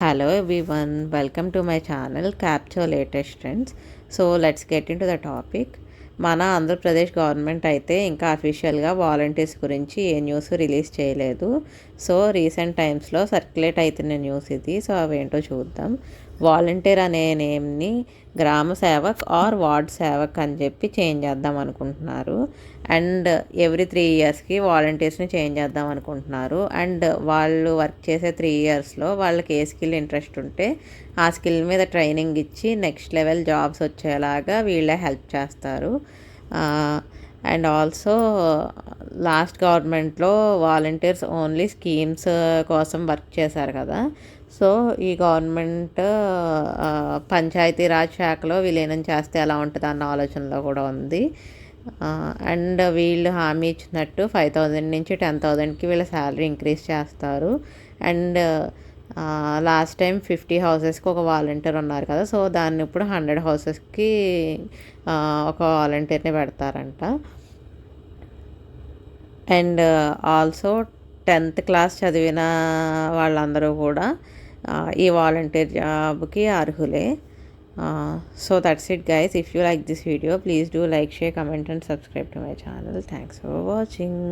Hello everyone, welcome to my channel Capture Latest Trends. So let's get into the topic. మన Andhra Pradesh government అయితే ఇంకా అఫీషియల్గా volunteers గురించి ఏ న్యూస్ రిలీజ్ చేయలేదు. సో రీసెంట్ టైమ్స్లో సర్క్యులేట్ అవుతున్న న్యూస్ ఇది. సో అవేంటో చూద్దాం. వాలంటీర్ అనే నేమ్ని గ్రామ సేవక్ ఆర్ వార్డ్ సేవక్ అని చెప్పి చేంజ్ చేద్దాం అనుకుంటున్నారు. అండ్ ఎవ్రీ త్రీ ఇయర్స్కి వాలంటీర్స్ని చేంజ్ చేద్దాం అనుకుంటున్నారు. అండ్ వాళ్ళు వర్క్ చేసే త్రీ ఇయర్స్లో వాళ్ళకి ఏ స్కిల్ ఇంట్రెస్ట్ ఉంటే ఆ స్కిల్ మీద ట్రైనింగ్ ఇచ్చి నెక్స్ట్ లెవెల్ జాబ్స్ వచ్చేలాగా వీళ్ళే హెల్ప్ చేస్తారు. అండ్ ఆల్సో లాస్ట్ గవర్నమెంట్లో వాలంటీర్స్ ఓన్లీ స్కీమ్స్ కోసం వర్క్ చేశారు కదా. సో ఈ గవర్నమెంట్ పంచాయతీరాజ్ శాఖలో విలీనం చేస్తే ఎలా ఉంటుంది అన్న ఆలోచనలో కూడా ఉంది. అండ్ వీళ్ళు హామీ ఇచ్చినట్టు ఫైవ్ థౌజండ్ నుంచి టెన్ థౌజండ్కి వీళ్ళ శాలరీ ఇంక్రీజ్ చేస్తారు. అండ్ లాస్ట్ టైం ఫిఫ్టీ హౌసెస్కి ఒక వాలంటీర్ ఉన్నారు కదా సో దాన్ని ఇప్పుడు హండ్రెడ్ హౌసెస్కి ఒక వాలంటీర్ని పెడతారంట. అండ్ ఆల్సో టెన్త్ క్లాస్ చదివిన వాళ్ళందరూ కూడా ఈ వాలంటీర్ జాబ్కి అర్హులే. So that's it guys if you like this video please do like share comment and subscribe to my channel thanks for watching